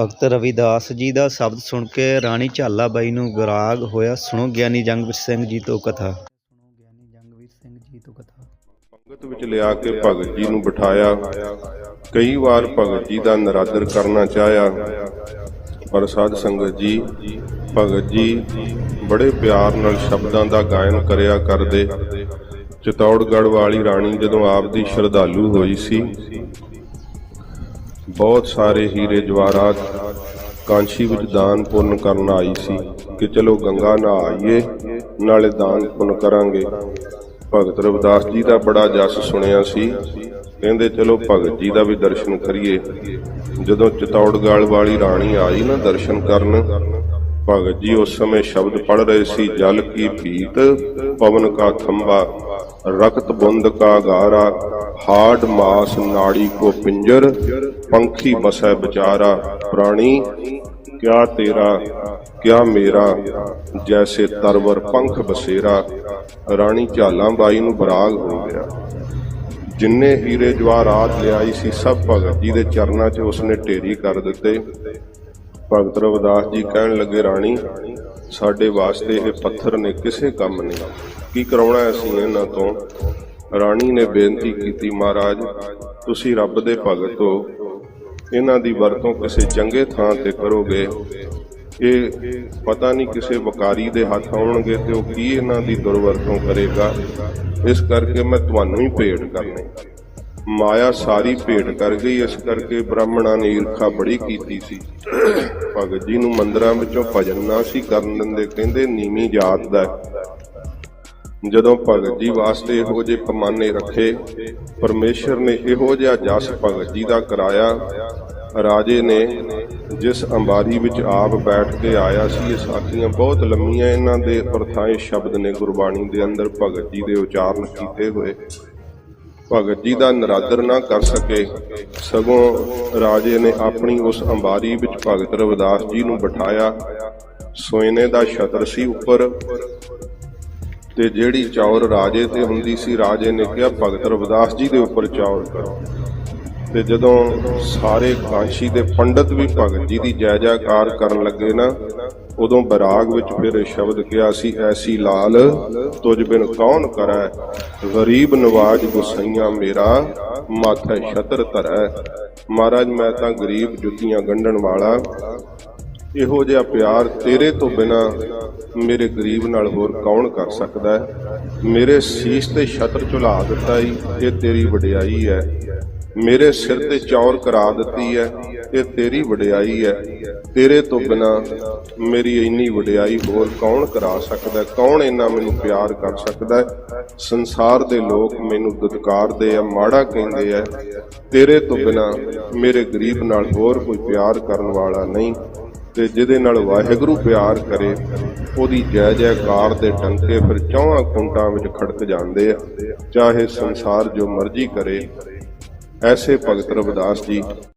ਭਗਤ ਰਵਿਦਾਸ ਜੀ ਦਾ ਸ਼ਬਦ ਸੁਣ ਕੇ ਰਾਣੀ ਝਾਲਾ ਬਾਈ ਨੂੰ ਗਰਾਗ ਹੋਇਆ। ਸੁਣੋ ਗਿਆਨੀ ਜੰਗਵੀਰ ਸਿੰਘ ਜੀ ਤੋਂ ਕਥਾ ਸੁਣੋ ਗਿਆਨੀ ਜੰਗਵੀਰ ਸਿੰਘ ਜੀ ਤੋਂ ਕਥਾ। ਪੰਗਤ ਵਿੱਚ ਲਿਆ ਕੇ ਭਗਤ ਜੀ ਨੂੰ ਬਿਠਾਇਆ। ਕਈ ਵਾਰ ਭਗਤ ਜੀ ਦਾ ਨਰਾਦਰ ਕਰਨਾ ਚਾਹਿਆ। ਪਰ ਸਾਧ ਸੰਗਤ ਜੀ, ਭਗਤ ਜੀ ਬੜੇ ਪਿਆਰ ਨਾਲ ਸ਼ਬਦਾਂ ਦਾ ਗਾਇਨ ਕਰਿਆ ਕਰਦੇ। ਚਿਤੌੜਗੜ੍ਹ ਵਾਲੀ ਰਾਣੀ ਜਦੋਂ ਆਪ ਦੀ ਸ਼ਰਧਾਲੂ ਹੋਈ ਸੀ ਬਹੁਤ ਸਾਰੇ ਹੀਰੇ ਜਵਾਹਰਾਤ ਕਾਂਸ਼ੀ ਵਿੱਚ ਦਾਨ ਪੁੰਨ ਕਰਨ ਆਈ ਸੀ ਕਿ ਚਲੋ ਗੰਗਾ ਨਾ ਆਈਏ, ਨਾਲੇ ਦਾਨ ਪੁੰਨ ਕਰਾਂਗੇ। ਭਗਤ ਰਵਿਦਾਸ ਜੀ ਦਾ ਬੜਾ ਜਸ ਸੁਣਿਆ ਸੀ। ਕਹਿੰਦੇ ਚਲੋ ਭਗਤ ਜੀ ਦਾ ਵੀ ਦਰਸ਼ਨ ਕਰੀਏ। ਜਦੋਂ ਚਿਤੌੜਗੜ੍ਹ ਵਾਲੀ ਰਾਣੀ ਆਈ ਨਾ ਦਰਸ਼ਨ ਕਰਨ, ਭਗਤ ਜੀ ਉਸ ਸਮੇਂ ਸ਼ਬਦ ਪੜ ਰਹੇ ਸੀ, ਜਲ ਕੀ ਭੀਤ, ਪਵਨ ਕਾ ਥੰਬਾ ਰਕਤ ਬੁੰਦ ਕਾ ਗਾਰਾ। ਹਾਡ ਮਾਸ, ਨਾੜੀ ਕੋ ਪਿੰਜਰ ਪੰਖੀ ਬਸੈ ਵਿਚਾਰਾ, ਪ੍ਰਾਣੀ, ਕਿਆ ਤੇਰਾ, ਕਿਆ ਮੇਰਾ, ਜੈਸੇ ਤਰਵਰ ਪੰਖ ਬਸੇਰਾ, ਰਾਣੀ ਝਾਲਾਂ ਬਾਈ ਨੂੰ ਬਰਾਗ ਹੋ ਗਿਆ। ਜਿੰਨੇ ਹੀਰੇ ਜਵਾਹਰਾਤ ਲਿਆਈ ਸੀ, ਸਭ ਭਗਤ ਜੀ ਦੇ ਚਰਨਾਂ 'ਚ ਉਸਨੇ ਢੇਰੀ ਕਰ ਦਿੱਤੇ। ਭਗਤ ਰਵਿਦਾਸ ਜੀ ਕਹਿਣ ਲੱਗੇ, ਰਾਣੀ, ਸਾਡੇ ਵਾਸਤੇ ਇਹ ਪੱਥਰ ਨੇ ਕਿਸੇ ਕੰਮ ਨਹੀਂ ਕੀ ਕਰਾਉਣਾ ਅਸੀਂ ਇਹਨਾਂ ਤੋਂ? ਰਾਣੀ ਨੇ ਬੇਨਤੀ ਕੀਤੀ, ਮਹਾਰਾਜ, ਤੁਸੀਂ ਰੱਬ ਦੇ ਭਗਤ ਹੋ। ਇਹਨਾਂ ਦੀ ਵਰਤੋਂ ਕਿਸੇ ਚੰਗੇ ਥਾਂ ਤੇ ਕਰੋਗੇ। ਇਹ ਪਤਾ ਨਹੀਂ ਕਿਸੇ ਵਕਾਰੀ ਦੇ ਹੱਥ ਆਉਣਗੇ ਤੇ ਉਹ ਕੀ ਇਹਨਾਂ ਦੀ ਦੁਰਵਰਤੋਂ ਕਰੇਗਾ। ਇਸ ਕਰਕੇ ਮੈਂ ਤੁਹਾਨੂੰ ਹੀ ਭੇਟ ਕਰਨੀ ਮਾਇਆ ਸਾਰੀ ਭੇਟ ਕਰ ਗਈ। ਇਸ ਕਰਕੇ ਬ੍ਰਾਹਮਣਾਂ ਨੇ ਈਰਖਾ ਬੜੀ ਕੀਤੀ ਸੀ। ਭਗਤ ਜੀ ਨੂੰ ਮੰਦਰਾਂ ਵਿੱਚੋਂ ਭਜਨ ਨਾ ਸੀ ਕਰਨ ਦਿੰਦੇ। ਕਹਿੰਦੇ, ਨੀਵੀਂ ਜਾਤ ਦਾ ਜਦੋਂ ਭਗਤ ਜੀ ਵਾਸਤੇ ਇਹੋ ਜਿਹੇ ਪਮਾਨੇ ਰੱਖੇ, ਪਰਮੇਸ਼ਰ ਨੇ ਇਹੋ ਜਿਹਾ ਜਸ ਭਗਤ ਜੀ ਦਾ ਕਰਾਇਆ। ਰਾਜੇ ਨੇ ਜਿਸ ਅੰਬਾਰੀ ਵਿੱਚ ਆਪ ਬੈਠ ਕੇ ਆਇਆ ਸੀ, ਇਹ ਸਾਖੀਆਂ ਬਹੁਤ ਲੰਮੀਆਂ ਇਹਨਾਂ ਦੇ ਅਰਥਾਏ ਸ਼ਬਦ ਨੇ ਗੁਰਬਾਣੀ ਦੇ ਅੰਦਰ ਭਗਤ ਜੀ ਦੇ ਉਚਾਰਨ ਕੀਤੇ ਹੋਏ। ਭਗਤ ਜੀ ਦਾ ਨਰਾਦਰ ਨਾ ਕਰ ਸਕੇ, ਸਗੋਂ ਰਾਜੇ ਨੇ ਆਪਣੀ ਉਸ ਅੰਬਾਰੀ ਵਿੱਚ ਭਗਤ ਰਵਿਦਾਸ ਜੀ ਨੂੰ ਬਿਠਾਇਆ। ਸੋਇਨੇ ਦਾ ਛਤਰ ਸੀ ਉੱਪਰ ਤੇ ਜਿਹੜੀ ਚੌਰ ਰਾਜੇ ਤੇ ਹੁੰਦੀ ਸੀ, ਰਾਜੇ ਨੇ ਕਿਹਾ, ਭਗਤ ਰਵਿਦਾਸ ਜੀ ਦੇ ਉੱਪਰ ਚੌਰ ਕਰੋ। ਤੇ ਜਦੋਂ ਸਾਰੇ ਕਾਂਸ਼ੀ ਦੇ ਪੰਡਤ ਵੀ ਭਗਤ ਜੀ ਦੀ ਜੈ ਜੈਕਾਰ ਕਰਨ ਲੱਗੇ ਨਾ, ਉਦੋਂ ਬਰਾਗ ਵਿੱਚ ਫਿਰ ਇਹ ਸ਼ਬਦ ਕਿਹਾ ਸੀ, ਐਸੀ ਲਾਲ, ਤੁਝ ਬਿਨ ਕੌਣ ਕਰੈ? ਗਰੀਬ ਨਵਾਜ ਗੁਸਈਆਂ ਮੇਰਾ, ਮਾਥੇ ਛਤਰ ਧਰੈ। ਮਹਾਰਾਜ, ਮੈਂ ਤਾਂ ਗਰੀਬ ਜੁੱਤੀਆਂ ਗੰਢਣ ਵਾਲਾ। ਇਹੋ ਜਿਹਾ ਪਿਆਰ ਤੇਰੇ ਤੋਂ ਬਿਨਾ ਮੇਰੇ ਗਰੀਬ ਨਾਲ ਹੋਰ ਕੌਣ ਕਰ ਸਕਦਾ ਹੈ? ਮੇਰੇ ਸੀਸ ਤੇ ਛਤਰ ਝੁਲਾ ਦਿੱਤਾ ਈ, ਇਹ ਤੇਰੀ ਵਡਿਆਈ ਹੈ। ਮੇਰੇ ਸਿਰ ਤੇ ਚੌਰ ਕਰਾ ਦਿੱਤੀ ਹੈ, ਇਹ ਤੇਰੀ ਵਡਿਆਈ ਹੈ। ਤੇਰੇ ਤੋਂ ਬਿਨਾ ਮੇਰੀ ਇੰਨੀ ਵਡਿਆਈ ਹੋਰ ਕੌਣ ਕਰਾ ਸਕਦਾ ਕੌਣ ਇੰਨਾ ਮੈਨੂੰ ਪਿਆਰ ਕਰ ਸਕਦਾ ਸੰਸਾਰ ਦੇ ਲੋਕ ਮੈਨੂੰ ਦੁਦਕਾਰਦੇ ਆ, ਮਾੜਾ ਕਹਿੰਦੇ ਆ। ਤੇਰੇ ਤੋਂ ਬਿਨਾ ਮੇਰੇ ਗਰੀਬ ਨਾਲ ਹੋਰ ਕੋਈ ਪਿਆਰ ਕਰਨ ਵਾਲਾ ਨਹੀਂ। ਤੇ ਜਿਹਦੇ ਨਾਲ ਵਾਹਿਗੁਰੂ ਪਿਆਰ ਕਰੇ, ਉਹਦੀ ਜੈ ਜੈਕਾਰ ਦੇ ਟੰਕੇ ਫਿਰ ਚੌਹਾਂ ਕੁੰਟਾਂ ਵਿੱਚ ਖੜਕ ਜਾਂਦੇ ਆ। ਚਾਹੇ ਸੰਸਾਰ ਜੋ ਮਰਜ਼ੀ ਕਰੇ, ਐਸੇ ਭਗਤ ਰਵਿਦਾਸ ਜੀ।